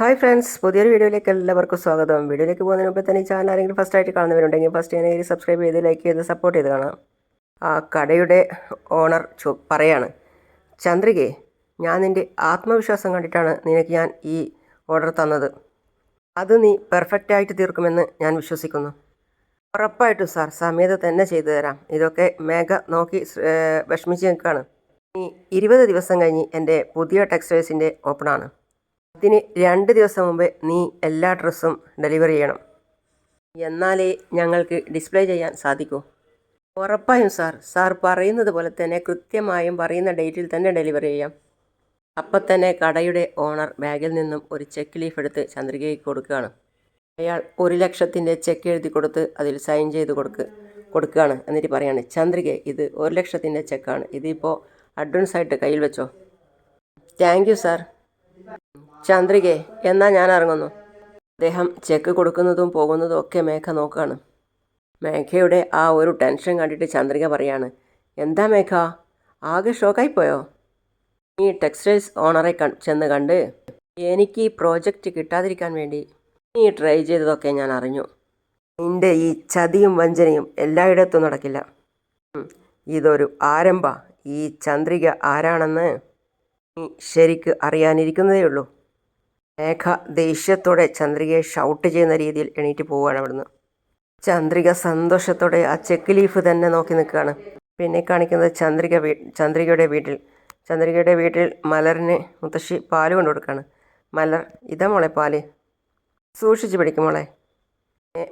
Hi friends പുതിയൊരു വീഡിയോയിലേക്ക് എല്ലാവർക്കും സ്വാഗതം. വീഡിയോയിലേക്ക് പോകുന്നതിന് മുമ്പ് തന്നെ ഈ ചാനൽ ആരെങ്കിലും ഫസ്റ്റ് ആയിട്ട് കാണുന്നവരുണ്ടെങ്കിൽ ഫസ്റ്റ് ഞാൻ സബ്സ്ക്രൈബ് ചെയ്ത് ലൈക്ക് ചെയ്ത് സപ്പോർട്ട് ചെയ്ത് കാണാം. ആ കടയുടെ ഓണർ ചോ പറയാണ് ചന്ദ്രികയെ ഞാൻ നിന്റെ ആത്മവിശ്വാസം കണ്ടിട്ടാണ് നിനക്ക് ഞാൻ ഈ ഓർഡർ തന്നത്. അത് നീ പെർഫെക്റ്റ് ആയിട്ട് തീർക്കുമെന്ന് ഞാൻ വിശ്വസിക്കുന്നു. ഉറപ്പായിട്ടും സാർ സമയത്ത് തന്നെ ചെയ്തു തരാം. ഇതൊക്കെ മേഘ നോക്കി വിഷമിച്ച് നിൽക്കുകയാണ്. ഇനി ഇരുപത് ദിവസം കഴിഞ്ഞ് എന്റെ പുതിയ ടെക്സ്റ്റൈൽസിന്റെ ഓപ്പണാണ് അതിന് രണ്ട് ദിവസം മുമ്പ് നീ എല്ലാ ഡ്രസ്സും ഡെലിവറി ചെയ്യണം. എന്നാലേ ഞങ്ങൾക്ക് ഡിസ്പ്ലേ ചെയ്യാൻ സാധിക്കൂ. ഉറപ്പായും സാർ. സാർ പറയുന്നത് പോലെ തന്നെ കൃത്യമായും പറയുന്ന ഡേറ്റിൽ തന്നെ ഡെലിവറി ചെയ്യാം. അപ്പം തന്നെ കടയുടെ ഓണർ ബാഗിൽ നിന്നും ഒരു ചെക്ക് ലീഫ് എടുത്ത് ചന്ദ്രികയ്ക്ക് കൊടുക്കുകയാണ്. അയാൾ ഒരു ലക്ഷത്തിന്റെ ചെക്ക് എഴുതി കൊടുത്ത് അതിൽ സൈൻ ചെയ്ത് കൊടുക്ക് കൊടുക്കുകയാണ് എന്നിട്ട് പറയാണ് ചന്ദ്രിക ഇത് ഒരു ലക്ഷത്തിന്റെ ചെക്കാണ്. ഇതിപ്പോൾ അഡ്വാൻസ് ആയിട്ട് കയ്യിൽ വെച്ചോ. Thank you sir. ചന്ദ്രികെ എന്നാ ഞാൻ ഇറങ്ങുന്നു. അദ്ദേഹം ചെക്ക് കൊടുക്കുന്നതും പോകുന്നതും ഒക്കെ മേഘ നോക്കുകയാണ് മേഘയുടെ ആ ഒരു ടെൻഷൻ കണ്ടിട്ട് ചന്ദ്രിക പറയാണ് എന്താ മേഘ? ആകെ ഷോക്കായി പോയോ ഈ ടെക്സ്റ്റൈൽസ് ഓണറെ കൺ ചെന്ന് കണ്ട് എനിക്ക് ഈ പ്രോജക്റ്റ് കിട്ടാതിരിക്കാൻ വേണ്ടി നീ ട്രൈ ചെയ്തതൊക്കെ ഞാൻ അറിഞ്ഞു. നിന്റെ ഈ ചതിയും വഞ്ചനയും എല്ലായിടത്തും നടക്കില്ല. ഇതൊരു ആരംഭ. ഈ ചന്ദ്രിക ആരാണെന്ന് നീ ശരിക്ക് അറിയാനിരിക്കുന്നതേ ഉള്ളൂ. മേഘ ദേഷ്യത്തോടെ ചന്ദ്രികയെ ഷൗട്ട് ചെയ്യുന്ന രീതിയിൽ എണീറ്റ് പോവുകയാണ് അവിടുന്ന്. ചന്ദ്രിക സന്തോഷത്തോടെ ആ ചെക്ക് ലീഫ് തന്നെ നോക്കി നിൽക്കുകയാണ്. പിന്നെ കാണിക്കുന്നത് ചന്ദ്രിക വീ ചന്ദ്രികയുടെ വീട്ടിൽ. ചന്ദ്രികയുടെ വീട്ടിൽ മലറിന് മുത്തശ്ശി പാൽ കൊണ്ടു കൊടുക്കുകയാണ്. മലർ ഇതാ മോളെ പാൽ. സൂക്ഷിച്ച് പിടിക്കും മോളെ.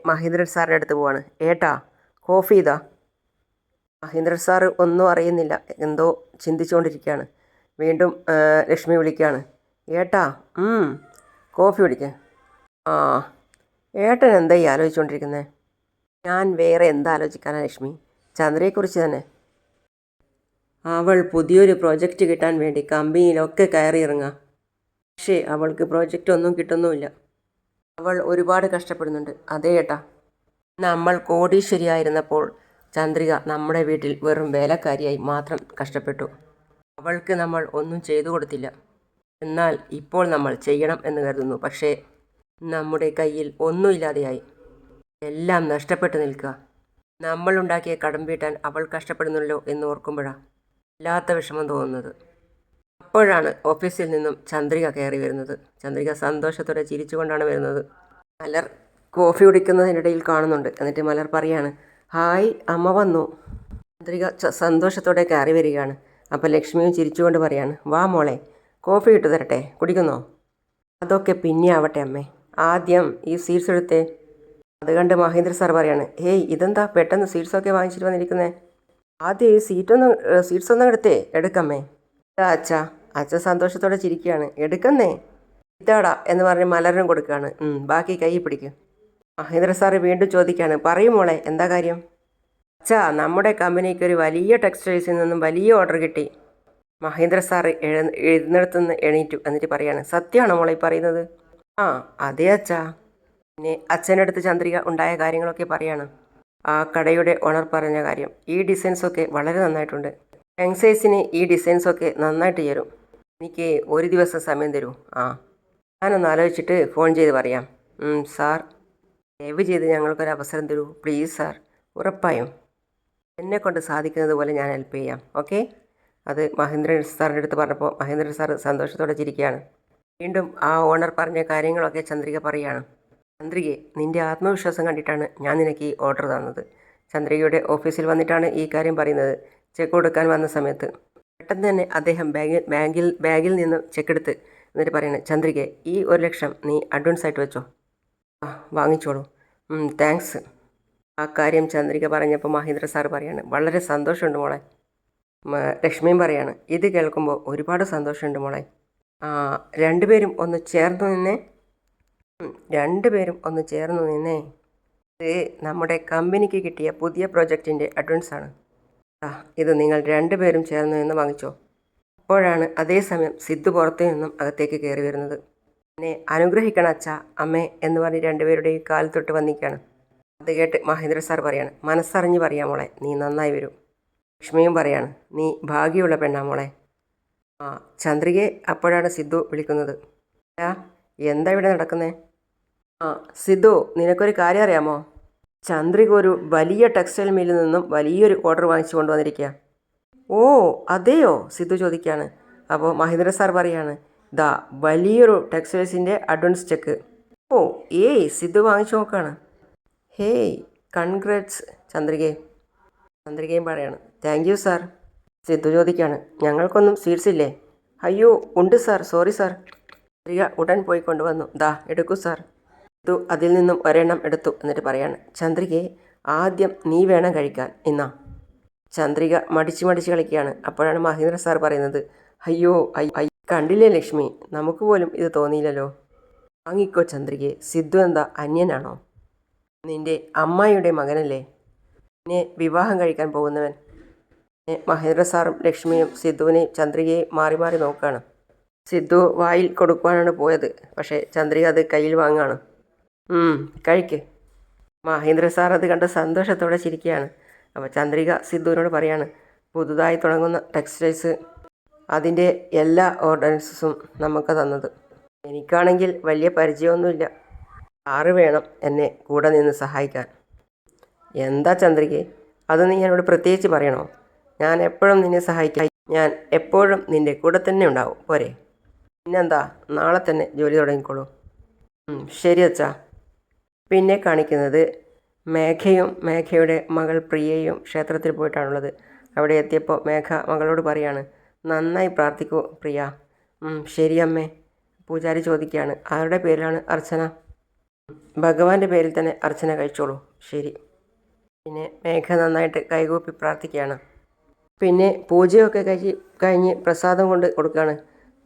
മഹേന്ദ്രൻ സാറിന്റെ അടുത്ത് പോവാണ് ഏട്ടാ കോഫി ഇതാ. മഹീന്ദ്രൻ സാറ് ഒന്നും അറിയുന്നില്ല. എന്തോ ചിന്തിച്ചുകൊണ്ടിരിക്കുകയാണ്. വീണ്ടും ലക്ഷ്മി വിളിക്കുകയാണ് ഏട്ടാ കോഫി കുടിക്കുക ആ ഏട്ടൻ എന്താ ഈ ആലോചിച്ചുകൊണ്ടിരിക്കുന്നത് ഞാൻ വേറെ എന്താ ആലോചിക്കാനാ ലക്ഷ്മി? ചന്ദ്രയെക്കുറിച്ച് തന്നെ. അവൾ പുതിയൊരു പ്രോജക്റ്റ് കിട്ടാൻ വേണ്ടി കമ്പനിയിലൊക്കെ കയറി ഇറങ്ങുക പക്ഷേ അവൾക്ക് പ്രോജക്റ്റ് ഒന്നും കിട്ടുന്നുമില്ല. അവൾ ഒരുപാട് കഷ്ടപ്പെടുന്നുണ്ട്. അതേ ഏട്ടാ. നമ്മൾ കോടീശ്വരിയായിരുന്നപ്പോൾ ചന്ദ്രിക നമ്മുടെ വീട്ടിൽ വെറും വേലക്കാരിയായി മാത്രം കഷ്ടപ്പെട്ടു. അവൾക്ക് നമ്മൾ ഒന്നും ചെയ്തു കൊടുത്തില്ല. എന്നാൽ ഇപ്പോൾ നമ്മൾ ചെയ്യണം എന്ന് കരുതുന്നു. പക്ഷേ നമ്മുടെ കയ്യിൽ ഒന്നുമില്ലാതെയായി എല്ലാം നഷ്ടപ്പെട്ടു നിൽക്കുക. നമ്മളുണ്ടാക്കിയ കടം വീട്ടാൻ അവൾ കഷ്ടപ്പെടുന്നല്ലോ എന്ന് ഓർക്കുമ്പോഴാണ് വല്ലാത്ത വിഷമം തോന്നുന്നത്. അപ്പോഴാണ് ഓഫീസിൽ നിന്നും ചന്ദ്രിക കയറി വരുന്നത്. ചന്ദ്രിക സന്തോഷത്തോടെ ചിരിച്ചുകൊണ്ടാണ് വരുന്നത്. മലർ കോഫി കുടിക്കുന്നതിനിടയിൽ കാണുന്നുണ്ട്. എന്നിട്ട് മലർ പറയാണ് ഹായ് അമ്മ വന്നു. ചന്ദ്രിക സന്തോഷത്തോടെ കയറി വരികയാണ്. അപ്പോൾ ലക്ഷ്മിയും ചിരിച്ചുകൊണ്ട് പറയാണ് വാ മോളെ കോഫി ഇട്ട് തരട്ടെ കുടിക്കുന്നോ? അതൊക്കെ പിന്നെ ആവട്ടെ അമ്മേ. ആദ്യം ഈ സീഡ്സ് എടുത്തേ അത് കണ്ട് മഹേന്ദ്ര സാർ പറയാണ് ഹേയ് ഇതെന്താ പെട്ടെന്ന് സീഡ്സൊക്കെ വാങ്ങിച്ചിട്ട് വന്നിരിക്കുന്നേ? ആദ്യം ഈ സീറ്റൊന്നും സീഡ്സ് ഒന്നും എടുത്തേ എടുക്കമ്മേ. അച്ഛ അച്ഛൻ സന്തോഷത്തോടെ ചിരിക്കുകയാണ് എടുക്കുന്നേ? ഇതാടാ എന്ന് പറഞ്ഞ് മലരും കൊടുക്കുകയാണ്. ബാക്കി കൈ പിടിക്കും. മഹേന്ദ്ര സാറ് വീണ്ടും ചോദിക്കുകയാണ് പറയും മോളെ എന്താ കാര്യം? അച്ഛാ നമ്മുടെ കമ്പനിക്ക് ഒരു വലിയ ടെക്സ്റ്റൈൽസിൽ നിന്നും വലിയ ഓർഡർ കിട്ടി. മഹേന്ദ്ര സാർ എഴു എഴുന്നിടത്തുനിന്ന് എണീറ്റു എന്നിട്ട് പറയാണ് സത്യമാണോ മോളെ പറയുന്നത്? ആ അതെ അച്ഛാ. പിന്നെ അച്ഛനടുത്ത് ചന്ദ്രിക ഉണ്ടായ കാര്യങ്ങളൊക്കെ പറയാണ്. ആ കടയുടെ ഓണർ പറഞ്ഞ കാര്യം ഈ ഡിസൈൻസൊക്കെ വളരെ നന്നായിട്ടുണ്ട്. യങ്സൈസിന് ഈ ഡിസൈൻസൊക്കെ നന്നായിട്ട് ചേരും. എനിക്ക് ഒരു ദിവസം സമയം തരൂ. ആ. ഞാനൊന്ന് ആലോചിച്ചിട്ട് ഫോൺ ചെയ്ത് പറയാം. സാർ. ദയവ് ചെയ്ത് ഞങ്ങൾക്കൊരു അവസരം തരൂ പ്ലീസ് സാർ. ഉറപ്പായും. എന്നെ കൊണ്ട് സാധിക്കുന്നത് പോലെ ഞാൻ ഹെൽപ്പ് ചെയ്യാം. ഓക്കെ അത് മഹേന്ദ്രൻ സാറിന്റെ അടുത്ത് പറഞ്ഞപ്പോൾ മഹേന്ദ്രൻ സാർ സന്തോഷത്തോടെ ചിരിക്കുകയാണ്. വീണ്ടും ആ ഓണർ പറഞ്ഞ കാര്യങ്ങളൊക്കെ ചന്ദ്രിക പറയുകയാണ് ചന്ദ്രികയെ നിന്റെ ആത്മവിശ്വാസം കണ്ടിട്ടാണ് ഞാൻ നിനക്ക് ഈ ഓർഡർ തന്നത്. ചന്ദ്രികയുടെ ഓഫീസിൽ വന്നിട്ടാണ് ഈ കാര്യം പറയുന്നത്. ചെക്ക് കൊടുക്കാൻ വന്ന സമയത്ത് പെട്ടെന്ന് തന്നെ അദ്ദേഹം ബാഗിൽ ബാങ്കിൽ ബാഗിൽ നിന്ന് ചെക്ക് എടുത്ത് എന്നിട്ട് പറയുന്നത് ചന്ദ്രികയെ ഈ ഒരു ലക്ഷം നീ അഡ്വാൻസ് ആയിട്ട് വെച്ചോ. വാങ്ങിച്ചോളൂ. താങ്ക്സ് ആ കാര്യം ചന്ദ്രിക പറഞ്ഞപ്പോൾ മഹേന്ദ്ര സാർ പറയാണ് വളരെ സന്തോഷമുണ്ട് മോളെ. ലക്ഷ്മിയും പറയാണ് ഇത് കേൾക്കുമ്പോൾ ഒരുപാട് സന്തോഷമുണ്ട് മോളെ. രണ്ടുപേരും ഒന്ന് ചേർന്ന് നിന്നേ. രണ്ടുപേരും ഒന്ന് ചേർന്ന് നിന്നേ. ഇത് നമ്മുടെ കമ്പനിക്ക് കിട്ടിയ പുതിയ പ്രോജക്റ്റിന്റെ അഡ്വാൻസ് ആണ്. ആ ഇത് നിങ്ങൾ രണ്ടുപേരും ചേർന്ന് നിന്ന് വാങ്ങിച്ചോ. അപ്പോഴാണ് അതേസമയം സിദ്ധു പുറത്തു നിന്നും അകത്തേക്ക് കയറി വരുന്നത്. എന്നെ അനുഗ്രഹിക്കണം അച്ഛ അമ്മേ എന്ന് പറഞ്ഞ് രണ്ടുപേരുടെയും കാൽ തൊട്ട് അത് കേട്ട് മഹേന്ദ്ര സാർ പറയാണ് മനസ്സറിഞ്ഞ് പറയാ മോളെ നീ നന്നായി വരും. ലക്ഷ്മിയും പറയാണ് നീ ഭാഗ്യമുള്ള പെണ്ണാ മോളെ. ആ ചന്ദ്രികയെ അപ്പോഴാണ് സിദ്ധു വിളിക്കുന്നത്. "ആ, എന്താ ഇവിടെ നടക്കുന്നേ? ആ സിദ്ധു നിനക്കൊരു കാര്യം അറിയാമോ? ചന്ദ്രിക ഒരു വലിയ ടെക്സ്റ്റൈൽ മില്ലിൽ നിന്നും വലിയൊരു ഓർഡർ വാങ്ങിച്ചു കൊണ്ടുവന്നിരിക്കുക ഓ അതെയോ? സിദ്ധു ചോദിക്കുകയാണ്. അപ്പോൾ മഹേന്ദ്ര സാർ പറയാണ് ദാ വലിയൊരു ടെക്സ്റ്റൈൽസിന്റെ അഡ്വാൻസ് ചെക്ക്. ഓ ഏയ് സിദ്ധു വാങ്ങിച്ചു നോക്കാണ്. ഹേയ് കൺഗ്രാറ്റ്സ് ചന്ദ്രികയെ ചന്ദ്രികയും പറയാണ് താങ്ക് യു സാർ സിദ്ധു ചോദിക്കുകയാണ് ഞങ്ങൾക്കൊന്നും സ്വീറ്റ്സ് ഇല്ലേ? അയ്യോ ഉണ്ട് സാർ സോറി സാർ ചന്ദ്രിക ഉടൻ പോയി കൊണ്ടുവന്നു. ദാ എടുക്കൂ സാർ സിദ്ധു അതിൽ നിന്നും ഒരെണ്ണം എടുത്തു എന്നിട്ട് പറയാണ് ചന്ദ്രികയെ ആദ്യം നീ വേണം കഴിക്കാൻ. എന്നാ ചന്ദ്രിക മടിച്ച് മടിച്ച് കളിക്കുകയാണ്. അപ്പോഴാണ് മഹേന്ദ്ര സാർ പറയുന്നത് അയ്യോ അയ്യോ കണ്ടില്ലേ ലക്ഷ്മി? നമുക്ക് പോലും ഇത് തോന്നിയില്ലല്ലോ. വാങ്ങിക്കോ ചന്ദ്രികയെ സിദ്ധു എന്താ അന്യനാണോ? നിന്റെ അമ്മായിയുടെ മകനല്ലേ? നിന്നെ വിവാഹം കഴിക്കാൻ പോകുന്നവൻ. മഹേന്ദ്ര സാറും ലക്ഷ്മിയും സിദ്ധുവിനെയും ചന്ദ്രികയെയും മാറി മാറി നോക്കുകയാണ് സിദ്ധു വായിൽ കൊടുക്കുവാനാണ് പോയത്. പക്ഷേ ചന്ദ്രിക അത് കയ്യിൽ വാങ്ങുകയാണ് കഴിക്ക്. മഹേന്ദ്ര സാർ അത് കണ്ട് സന്തോഷത്തോടെ ചിരിക്കുകയാണ്. അപ്പോൾ ചന്ദ്രിക സിദ്ധുവിനോട് പറയാണ് പുതുതായി തുടങ്ങുന്ന ടെക്സ്റ്റൈൽസ് അതിന്റെ എല്ലാ ഓർഡൻസും നമുക്ക് തന്നത്. എനിക്കാണെങ്കിൽ വലിയ പരിചയമൊന്നുമില്ല. ആറ് വേണം എന്നെ കൂടെ നിന്ന് സഹായിക്കാൻ. എന്താ ചന്ദ്രികെ? അത് നീ എന്നോട് പ്രത്യേകിച്ച് പറയണോ? ഞാൻ എപ്പോഴും നിന്നെ സഹായിക്കാം ഞാൻ എപ്പോഴും നിന്റെ കൂടെ തന്നെ ഉണ്ടാവും. പോരെ. പിന്നെന്താ? നാളെ തന്നെ ജോലി തുടങ്ങിക്കോളൂ. ശരി അച്ഛാ. പിന്നെ കാണിക്കുന്നത് മേഘയും മേഘയുടെ മകൾ പ്രിയയും ക്ഷേത്രത്തിൽ പോയിട്ടാണുള്ളത്. അവിടെ എത്തിയപ്പോൾ മേഘ മകളോട് പറയാണ് നന്നായി പ്രാർത്ഥിക്കൂ പ്രിയ. ശരി അമ്മേ. പൂജാരി ചോദിക്കുകയാണ് ആരുടെ പേരിലാണ് അർച്ചന? ഭഗവാന്റെ പേരിൽ തന്നെ അർച്ചന കഴിച്ചോളൂ. ശരി. പിന്നെ മേഘ നന്നായിട്ട് കൈകൂപ്പി പ്രാർത്ഥിക്കുകയാണ്. പിന്നെ പൂജയൊക്കെ കഴിച്ച് കഴിഞ്ഞ് പ്രസാദം കൊണ്ട് കൊടുക്കുകയാണ്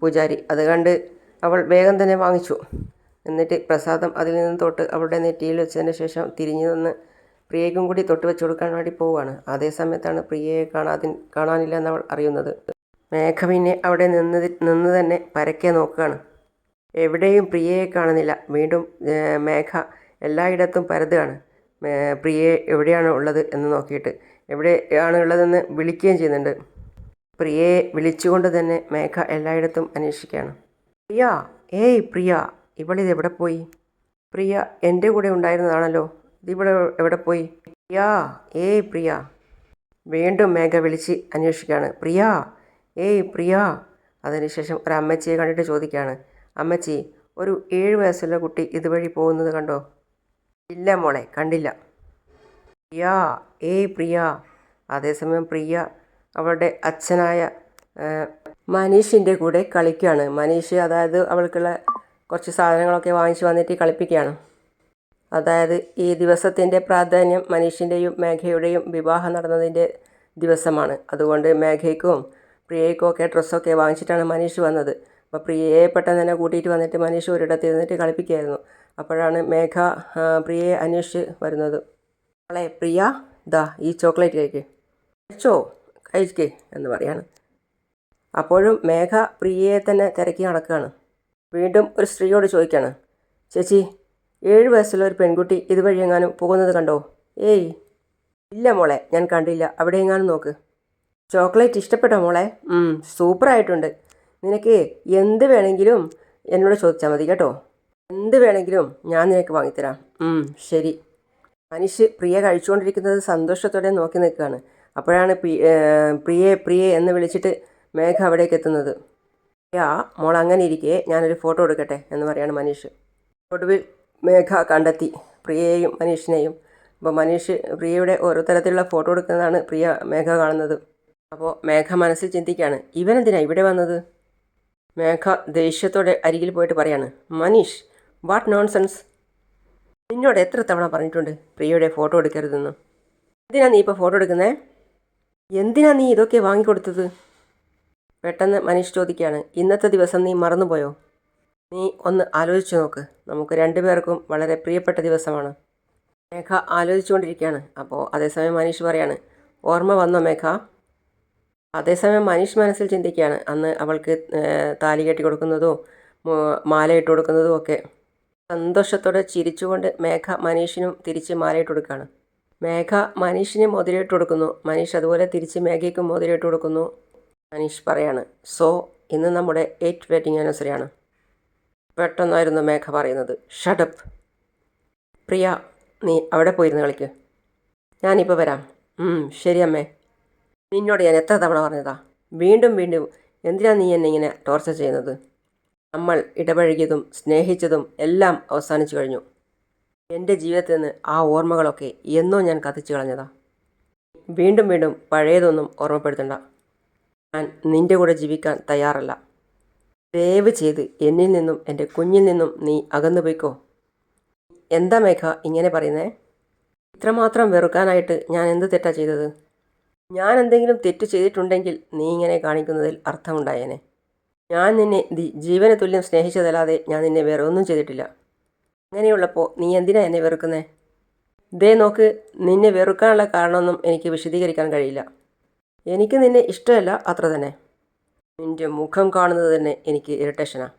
പൂജാരി. അത് കണ്ട് അവൾ വേഗം തന്നെ വാങ്ങിച്ചു. എന്നിട്ട് പ്രസാദം അതിൽ നിന്ന് തൊട്ട് അവളുടെ നെറ്റിയിൽ വെച്ചതിന് ശേഷം തിരിഞ്ഞു നിന്ന് പ്രിയയ്ക്കും കൂടി തൊട്ട് വെച്ച് കൊടുക്കാൻ വേണ്ടി പോവുകയാണ്. അതേ സമയത്താണ് പ്രിയയെ കാണാതി കാണാനില്ല എന്നവൾ അറിയുന്നത്. മേഘ പിന്നെ അവിടെ നിന്ന് നിന്ന് തന്നെ പരക്കെ നോക്കുകയാണ്. എവിടെയും പ്രിയയെ കാണുന്നില്ല. വീണ്ടും മേഘ എല്ലായിടത്തും പരതുകയാണ്. പ്രിയയെ എവിടെയാണ് ഉള്ളത് എന്ന് നോക്കിയിട്ട്. എവിടെയാണ് ഉള്ളതെന്ന് വിളിക്കുകയും ചെയ്യുന്നുണ്ട്. പ്രിയയെ വിളിച്ചുകൊണ്ട് തന്നെ മേഘ എല്ലായിടത്തും അന്വേഷിക്കുകയാണ്. പ്രിയ ഏയ് പ്രിയ ഇവളിത് എവിടെ പോയി? പ്രിയ എന്റെ കൂടെ ഉണ്ടായിരുന്നതാണല്ലോ. ഇതിവിടെ എവിടെ പോയി? പ്രിയ ഏയ് പ്രിയ. വീണ്ടും മേഘ വിളിച്ച് അന്വേഷിക്കുകയാണ്. പ്രിയ ഏയ് പ്രിയ. അതിനുശേഷം ഒരു അമ്മച്ചിയെ കണ്ടിട്ട് ചോദിക്കുകയാണ്. അമ്മച്ചി ഒരു ഏഴ് വയസ്സുള്ള കുട്ടി ഇതുവഴി പോകുന്നത് കണ്ടോ? ഇല്ല മോളെ കണ്ടില്ല. പ്രിയ ഏ പ്രിയ. അതേസമയം പ്രിയ അവളുടെ അച്ഛനായ മനീഷിന്റെ കൂടെ കളിക്കുകയാണ് മനീഷ് അതായത് അവൾക്കുള്ള കുറച്ച് സാധനങ്ങളൊക്കെ വാങ്ങിച്ച് വന്നിട്ട് കളിപ്പിക്കുകയാണ്. അതായത് ഈ ദിവസത്തിന്റെ പ്രാധാന്യം മനീഷിന്റെയും മേഘയുടെയും വിവാഹം നടന്നതിന്റെ ദിവസമാണ്. അതുകൊണ്ട് മേഘയ്ക്കും പ്രിയയ്ക്കും ഒക്കെ ഡ്രസ്സൊക്കെ വാങ്ങിച്ചിട്ടാണ് മനീഷ് വന്നത്. അപ്പോൾ പ്രിയയെ പെട്ടെന്ന് തന്നെ കൂട്ടിയിട്ട് വന്നിട്ട് മനീഷ് ഒരിടത്ത് ഇരുന്നിട്ട് കളിപ്പിക്കുകയായിരുന്നു അപ്പോഴാണ് മേഘ പ്രിയയെ അന്വേഷിച്ച് വരുന്നത്. അവളെ പ്രിയ ദാ ഈ ചോക്ലേറ്റ് കേക്ക് കഴിച്ചോ? കഴിക്കേ എന്ന് പറയാണ്. അപ്പോഴും മേഘ പ്രിയയെ തന്നെ തിരക്കി നടക്കുകയാണ്. വീണ്ടും ഒരു സ്ത്രീയോട് ചോദിക്കുകയാണ്. ചേച്ചി ഏഴ് വയസ്സുള്ള ഒരു പെൺകുട്ടി ഇതുവഴി എങ്ങാനും പോകുന്നത് കണ്ടോ? ഏയ്. ഇല്ല മോളെ ഞാൻ കണ്ടില്ല. അവിടെ എങ്ങാനും നോക്ക്. ചോക്ലേറ്റ് ഇഷ്ടപ്പെട്ടോ മോളെ? സൂപ്പറായിട്ടുണ്ട്. നിനക്ക് എന്ത് വേണമെങ്കിലും എന്നോട് ചോദിച്ചാൽ മതി കേട്ടോ. എന്ത് വേണമെങ്കിലും ഞാൻ നിനക്ക് വാങ്ങിത്തരാം. ശരി. മനുഷ്യ പ്രിയ കഴിച്ചുകൊണ്ടിരിക്കുന്നത് സന്തോഷത്തോടെ നോക്കി നിൽക്കുകയാണ്. അപ്പോഴാണ് പ്രിയെ പ്രിയെ എന്ന് വിളിച്ചിട്ട് മേഘ അവിടേക്ക് എത്തുന്നത്. യാ മോൾ അങ്ങനെ ഇരിക്കെ ഞാനൊരു ഫോട്ടോ എടുക്കട്ടെ എന്ന് പറയാണ് മനീഷ് ഒടുവിൽ മേഘ കണ്ടെത്തി പ്രിയയെയും മനീഷിനെയും അപ്പോൾ മനീഷ് പ്രിയയുടെ ഓരോ തരത്തിലുള്ള ഫോട്ടോ എടുക്കുന്നതാണ് പ്രിയ മേഘ കാണുന്നത്. അപ്പോൾ മേഘ മനസ്സിൽ ചിന്തിക്കുകയാണ് ഇവനെന്തിനാണ് ഇവിടെ വന്നത്? മേഘ ദേഷ്യത്തോടെ അരികിൽ പോയിട്ട് പറയാണ് മനീഷ് വാട്ട് നോൺസെൻസ് നിന്നോട് എത്ര തവണ പറഞ്ഞിട്ടുണ്ട് പ്രിയയുടെ ഫോട്ടോ എടുക്കരുതെന്ന്? എന്തിനാ നീ ഇപ്പോൾ ഫോട്ടോ എടുക്കുന്നേ? എന്തിനാ നീ ഇതൊക്കെ വാങ്ങിക്കൊടുത്തത്? പെട്ടെന്ന് മനീഷ് ചോദിക്കുകയാണ് ഇന്നത്തെ ദിവസം നീ മറന്നുപോയോ? നീ ഒന്ന് ആലോചിച്ച് നോക്ക്. നമുക്ക് രണ്ടുപേർക്കും വളരെ പ്രിയപ്പെട്ട ദിവസമാണ്. മേഘ ആലോചിച്ചുകൊണ്ടിരിക്കുകയാണ്. അപ്പോൾ അതേസമയം മനീഷ് പറയാണ് ഓർമ്മ വന്നോ മേഘ? അതേസമയം മനീഷ് മനസ്സിൽ ചിന്തിക്കുകയാണ്. അന്ന് അവൾക്ക് താലി കെട്ടി കൊടുക്കുന്നതും മാലയിട്ട് കൊടുക്കുന്നതും ഒക്കെ സന്തോഷത്തോടെ ചിരിച്ചുകൊണ്ട് മേഘ മനീഷിനും തിരിച്ച് മാലയിട്ട് കൊടുക്കുകയാണ്. മേഘ മനീഷിന് മോതിരയിട്ട് കൊടുക്കുന്നു. മനീഷ് അതുപോലെ തിരിച്ച് മേഘയ്ക്കും മോതിരയിട്ട് കൊടുക്കുന്നു. മനീഷ് പറയാണ് സോ ഇന്ന് നമ്മുടെ എയ്റ്റ് വെഡിങ് ആനിവേഴ്സറിയാണ്. പെട്ടെന്നായിരുന്നു മേഘ പറയുന്നത് ഷഡപ്പ് പ്രിയ നീ അവിടെ പോയിരുന്ന് കളിക്ക്. ഞാനിപ്പോൾ വരാം. ശരി അമ്മേ. നിന്നോട് ഞാൻ എത്ര തവണ പറഞ്ഞതാ? വീണ്ടും വീണ്ടും എന്തിനാ നീ എന്നെ ഇങ്ങനെ ടോർച്ചർ ചെയ്യുന്നത്? നമ്മൾ ഇടപഴകിയതും സ്നേഹിച്ചതും എല്ലാം അവസാനിച്ചു കഴിഞ്ഞു. എന്റെ ജീവിതത്തിൽ നിന്ന് ആ ഓർമ്മകളൊക്കെ എന്നോ ഞാൻ കത്തിച്ചു കളഞ്ഞതാ. വീണ്ടും വീണ്ടും പഴയതൊന്നും ഓർമ്മപ്പെടുത്തണ്ട. ഞാൻ നിന്റെ കൂടെ ജീവിക്കാൻ തയ്യാറല്ല. ദയവ് ചെയ്ത് എന്നിൽ നിന്നും എന്റെ കുഞ്ഞിൽ നിന്നും നീ അകന്നു പോയിക്കോ. എന്താ മേഘ ഇങ്ങനെ പറയുന്നേ? ഇത്രമാത്രം വെറുക്കാനായിട്ട് ഞാൻ എന്ത് തെറ്റാ ചെയ്തത്? ഞാൻ എന്തെങ്കിലും തെറ്റ് ചെയ്തിട്ടുണ്ടെങ്കിൽ നീ ഇങ്ങനെ കാണിക്കുന്നതിൽ അർത്ഥമുണ്ടായേനെ. ഞാൻ നിന്നെ ദി- ജീവന തുല്യം സ്നേഹിച്ചതല്ലാതെ ഞാൻ നിന്നെ വേറെ ഒന്നും ചെയ്തിട്ടില്ല. അങ്ങനെയുള്ളപ്പോൾ നീ എന്തിനാ എന്നെ വെറുക്കുന്നേ? ദേ നോക്ക് നിന്നെ വെറുക്കാനുള്ള കാരണമൊന്നും എനിക്ക് വിശദീകരിക്കാൻ കഴിയില്ല. എനിക്ക് നിന്നെ ഇഷ്ടമല്ല അത്ര തന്നെ. നിന്റെ മുഖം കാണുന്നത് തന്നെ എനിക്ക് ഇറിറ്റേഷനാണ്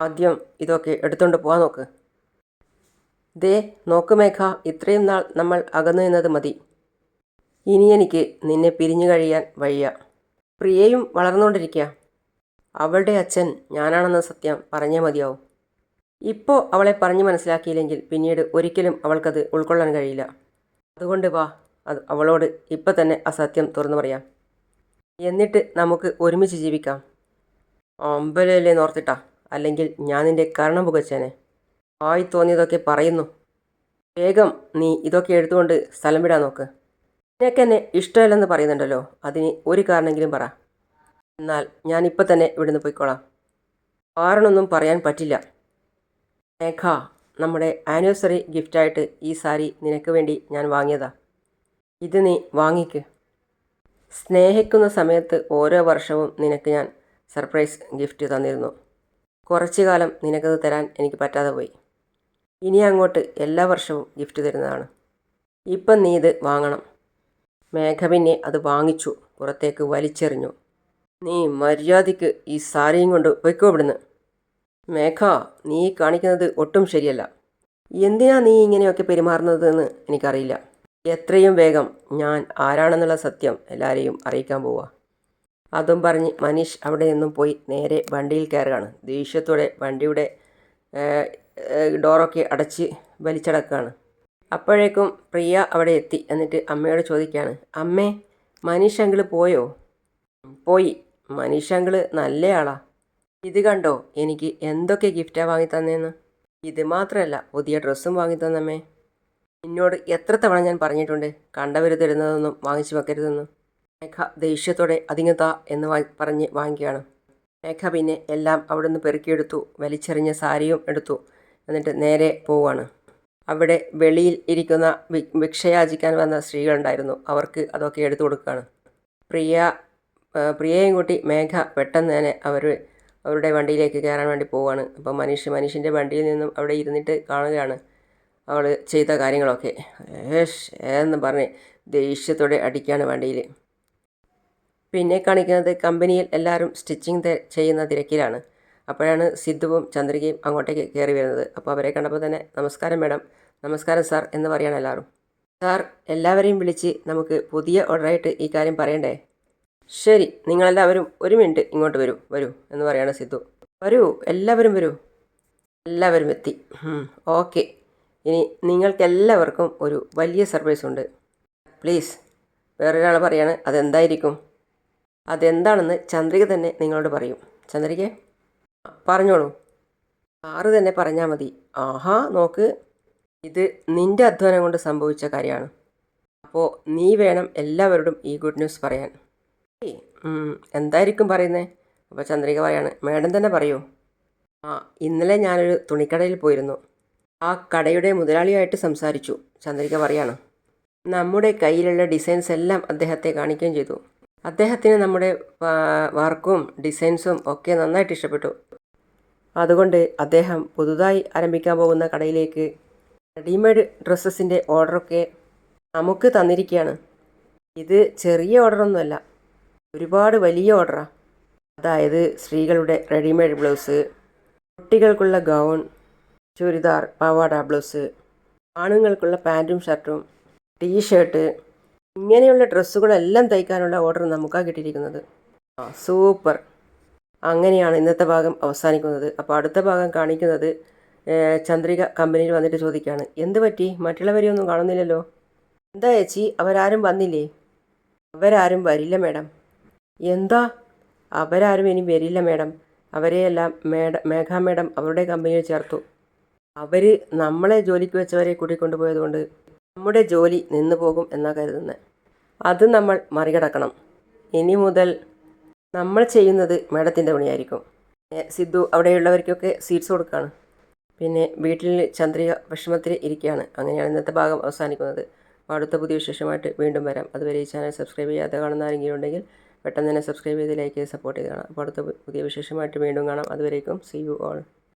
ആദ്യം ഇതൊക്കെ എടുത്തുകൊണ്ട് പോകാൻ നോക്ക്. ദേ നോക്ക് മേഘ ഇത്രയും നാൾ നമ്മൾ അകന്നു നിന്നത് മതി. ഇനി എനിക്ക് നിന്നെ പിരിഞ്ഞു കഴിയാൻ വയ്യ. പ്രിയയും വളർന്നുകൊണ്ടിരിക്കുക അവളുടെ അച്ഛൻ ഞാനാണെന്ന സത്യം പറഞ്ഞേ മതിയാവും. ഇപ്പോൾ അവളെ പറഞ്ഞു മനസ്സിലാക്കിയില്ലെങ്കിൽ പിന്നീട് ഒരിക്കലും അവൾക്കത് ഉൾക്കൊള്ളാൻ കഴിയില്ല. അതുകൊണ്ട് വാ അത് അവളോട് ഇപ്പം തന്നെ അസത്യം സത്യം തുറന്നു പറയാം. എന്നിട്ട് നമുക്ക് ഒരുമിച്ച് ജീവിക്കാം. അമ്പലല്ലേ നോർത്തിട്ടാ? അല്ലെങ്കിൽ ഞാൻ നിന്റെ കരണം പുകച്ചേനെ. ആയി തോന്നിയതൊക്കെ പറയുന്നു. വേഗം നീ ഇതൊക്കെ എടുത്തുകൊണ്ട് സ്ഥലം വിടാൻ നോക്ക്. നിനക്കെന്നെ ഇഷ്ടമല്ലെന്ന് പറയുന്നുണ്ടല്ലോ. അതിന് ഒരു കാരണമെങ്കിലും പറ. എന്നാൽ ഇപ്പം തന്നെ ഇവിടുന്ന് പോയിക്കോളാം. കാരണമൊന്നും പറയാൻ പറ്റില്ല. മേഘ നമ്മുടെ ആനിവേഴ്സറി ഗിഫ്റ്റായിട്ട് ഈ സാരി നിനക്ക് വേണ്ടി ഞാൻ വാങ്ങിയതാ. ഇത് നീ വാങ്ങിക്ക്. സ്നേഹിക്കുന്ന സമയത്ത് ഓരോ വർഷവും നിനക്ക് ഞാൻ സർപ്രൈസ് ഗിഫ്റ്റ് തന്നിരുന്നു. കുറച്ചു കാലം നിനക്കത് തരാൻ എനിക്ക് പറ്റാതെ പോയി. ഇനി അങ്ങോട്ട് എല്ലാ വർഷവും ഗിഫ്റ്റ് തരുന്നതാണ്. ഇപ്പം നീ ഇത് വാങ്ങണം. മേഘ പിന്നെ അത് വാങ്ങിച്ചു. പുറത്തേക്ക് വലിച്ചെറിഞ്ഞു. നീ മര്യാദയ്ക്ക് ഈ സാരിയും കൊണ്ട് പൊയ്ക്കോ ഇവിടുന്ന്. മേഘ നീ കാണിക്കുന്നത് ഒട്ടും ശരിയല്ല. എന്തിനാ നീ ഇങ്ങനെയൊക്കെ പെരുമാറുന്നതെന്ന് എനിക്കറിയില്ല. എത്രയും വേഗം ഞാൻ ആരാണെന്നുള്ള സത്യം എല്ലാവരെയും അറിയിക്കാൻ പോവുക അതും പറഞ്ഞ് മനീഷ് അവിടെ നിന്നും പോയി നേരെ വണ്ടിയിൽ കയറുകയാണ്. ദേഷ്യത്തോടെ വണ്ടിയുടെ ഡോറൊക്കെ അടച്ച് വലിച്ചടക്കുകയാണ്. അപ്പോഴേക്കും പ്രിയ അവിടെ എത്തി. എന്നിട്ട് അമ്മയോട് ചോദിക്കുകയാണ് അമ്മേ മനീഷ് പോയോ? പോയി. മനീഷ് നല്ലയാളാ. ഇത് കണ്ടോ? എനിക്ക് എന്തൊക്കെ ഗിഫ്റ്റാണ് വാങ്ങി തന്നേന്ന് ഇത് മാത്രമല്ല പുതിയ ഡ്രസ്സും വാങ്ങി തന്നമ്മേ എന്നോട് എത്ര തവണ ഞാൻ പറഞ്ഞിട്ടുണ്ട് കണ്ടവർ തരുന്നതൊന്നും വാങ്ങിച്ചു വെക്കരുതെന്നും? മേഘ ദേഷ്യത്തോടെ അതിങ്ങത്താ എന്ന് വാ പറഞ്ഞ് വാങ്ങിക്കുകയാണ്. മേഘ പിന്നെ എല്ലാം അവിടുന്ന് പെറുക്കിയെടുത്തു വലിച്ചെറിഞ്ഞ സാരിയും എടുത്തു എന്നിട്ട് നേരെ പോവുകയാണ്. അവിടെ വെളിയിൽ ഇരിക്കുന്ന ഭിക്ഷയാചിക്കാൻ വന്ന സ്ത്രീകളുണ്ടായിരുന്നു അവർക്ക് അതൊക്കെ എടുത്തു കൊടുക്കുകയാണ്. പ്രിയ പ്രിയയും കൂട്ടി മേഘ പെട്ടെന്ന് തന്നെ അവർ അവരുടെ വണ്ടിയിലേക്ക് കയറാൻ വേണ്ടി പോവുകയാണ്. അപ്പോൾ മനീഷ് മനീഷിന്റെ വണ്ടിയിൽ നിന്നും അവിടെ ഇരുന്നിട്ട് കാണുകയാണ് അവൾ ചെയ്ത കാര്യങ്ങളൊക്കെ. ഏഷ് എന്ന് പറഞ്ഞ് ദേഷ്യത്തോടെ അടിക്കുകയാണ് വണ്ടിയിൽ. പിന്നെ കാണിക്കുന്നത് കമ്പനിയിൽ എല്ലാവരും സ്റ്റിച്ചിങ് ചെയ്യുന്ന തിരക്കിലാണ്. അപ്പോഴാണ് സിദ്ധുവും ചന്ദ്രികയും അങ്ങോട്ടേക്ക് കയറി വരുന്നത്. അപ്പോൾ അവരെ കണ്ടപ്പോൾ തന്നെ നമസ്കാരം മാഡം. നമസ്കാരം സാർ എന്ന് പറയണം എല്ലാവരും. സാർ എല്ലാവരെയും വിളിച്ച് നമുക്ക് പുതിയ ഓർഡറായിട്ട് ഈ കാര്യം പറയണ്ടേ? ശരി നിങ്ങളെല്ലാവരും ഒരു മിനിറ്റ് ഇങ്ങോട്ട് വരൂ വരൂ എന്ന് പറയാണ് സിദ്ധു. വരൂ എല്ലാവരും വരൂ. എല്ലാവരും എത്തി. ഓക്കെ. ഇനി നിങ്ങൾക്കെല്ലാവർക്കും ഒരു വലിയ സർപ്രൈസ് ഉണ്ട്. പ്ലീസ്. വേറൊരാൾ പറയാണ് അതെന്തായിരിക്കും? അതെന്താണെന്ന് ചന്ദ്രിക തന്നെ നിങ്ങളോട് പറയും. ചന്ദ്രിക? പറഞ്ഞോളൂ. ആറ് തന്നെ പറഞ്ഞാൽ മതി. ആഹാ നോക്ക്. ഇത് നിന്റെ അധ്വാനം കൊണ്ട് സംഭവിച്ച കാര്യമാണ്. അപ്പോൾ നീ വേണം എല്ലാവരോടും ഈ ഗുഡ് ന്യൂസ് പറയാൻ. എന്തായിരിക്കും പറയുന്നത് അപ്പോൾ ചന്ദ്രിക പറയാണ് മേഡം തന്നെ പറയൂ. ആ ഇന്നലെ ഞാനൊരു തുണിക്കടയിൽ പോയിരുന്നു. ആ കടയുടെ മുതലാളിയായിട്ട് സംസാരിച്ചു ചന്ദ്രിക പറയാണ്. നമ്മുടെ കയ്യിലുള്ള ഡിസൈൻസ് എല്ലാം അദ്ദേഹത്തെ കാണിക്കുകയും ചെയ്തു. അദ്ദേഹത്തിന് നമ്മുടെ വർക്കും ഡിസൈൻസും ഒക്കെ നന്നായിട്ട് ഇഷ്ടപ്പെട്ടു. അതുകൊണ്ട് അദ്ദേഹം പുതുതായി ആരംഭിക്കാൻ പോകുന്ന കടയിലേക്ക് റെഡിമെയ്ഡ് ഡ്രസ്സസിന്റെ ഓർഡറൊക്കെ നമുക്ക് തന്നിരിക്കുകയാണ്. ഇത് ചെറിയ ഓർഡറൊന്നുമല്ല ഒരുപാട് വലിയ ഓർഡറാണ് അതായത് സ്ത്രീകളുടെ റെഡിമെയ്ഡ് ബ്ലൗസ് കുട്ടികൾക്കുള്ള ഗൗൺ ചുരിദാർ പാവാട ബ്ലൗസ് ആണുങ്ങൾക്കുള്ള പാന്റും ഷർട്ടും ടീഷർട്ട് ഇങ്ങനെയുള്ള ഡ്രസ്സുകളെല്ലാം തയ്ക്കാനുള്ള ഓർഡർ നമുക്കാണ് കിട്ടിയിരിക്കുന്നത്. ആ സൂപ്പർ. അങ്ങനെയാണ് ഇന്നത്തെ ഭാഗം അവസാനിക്കുന്നത്. അപ്പോൾ അടുത്ത ഭാഗം കാണിക്കുന്നത് ചന്ദ്രിക കമ്പനിയിൽ വന്നിട്ട് ചോദിക്കുകയാണ് എന്ത് പറ്റി? മറ്റുള്ളവരെയൊന്നും കാണുന്നില്ലല്ലോ. എന്താ ചേച്ചി? അവരാരും വന്നില്ലേ? അവരാരും വരില്ല മേഡം. എന്താ? അവരാരും ഇനി വരില്ല മേഡം. അവരെയെല്ലാം മേഡ മേഘ മേഡം അവരുടെ കമ്പനിയിൽ ചേർത്തു. അവർ നമ്മളെ ജോലിക്ക് വെച്ചവരെ കൂട്ടിക്കൊണ്ടുപോയതുകൊണ്ട് നമ്മുടെ ജോലി നിന്നു പോകും എന്നാണ് കരുതുന്നത് അത് നമ്മൾ മറികടക്കണം. ഇനി മുതൽ നമ്മൾ ചെയ്യുന്നത് മേഡത്തിന്റെ പണിയായിരിക്കും. സിദ്ധു അവിടെയുള്ളവർക്കൊക്കെ സീറ്റ്സ് കൊടുക്കുകയാണ് പിന്നെ വീട്ടിൽ ചന്ദ്രിക വിഷമത്തിൽ ഇരിക്കുകയാണ്. അങ്ങനെയാണ് ഇന്നത്തെ ഭാഗം അവസാനിക്കുന്നത്. അടുത്ത പുതിയ വിശേഷമായിട്ട് വീണ്ടും വരാം. അതുവരെ ഈ ചാനൽ സബ്സ്ക്രൈബ് ചെയ്യാതെ കാണുന്ന ആരെങ്കിലും ഉണ്ടെങ്കിൽ പെട്ടെന്ന് തന്നെ സബ്സ്ക്രൈബ് ചെയ്ത് ലൈക്ക് ചെയ്ത് സപ്പോർട്ട് ചെയ്ത് കാണാം. അപ്പോൾ അടുത്ത പുതിയ വിശേഷമായിട്ട് വീണ്ടും കാണാം. അതുവരേക്കും സി യു ഓൾ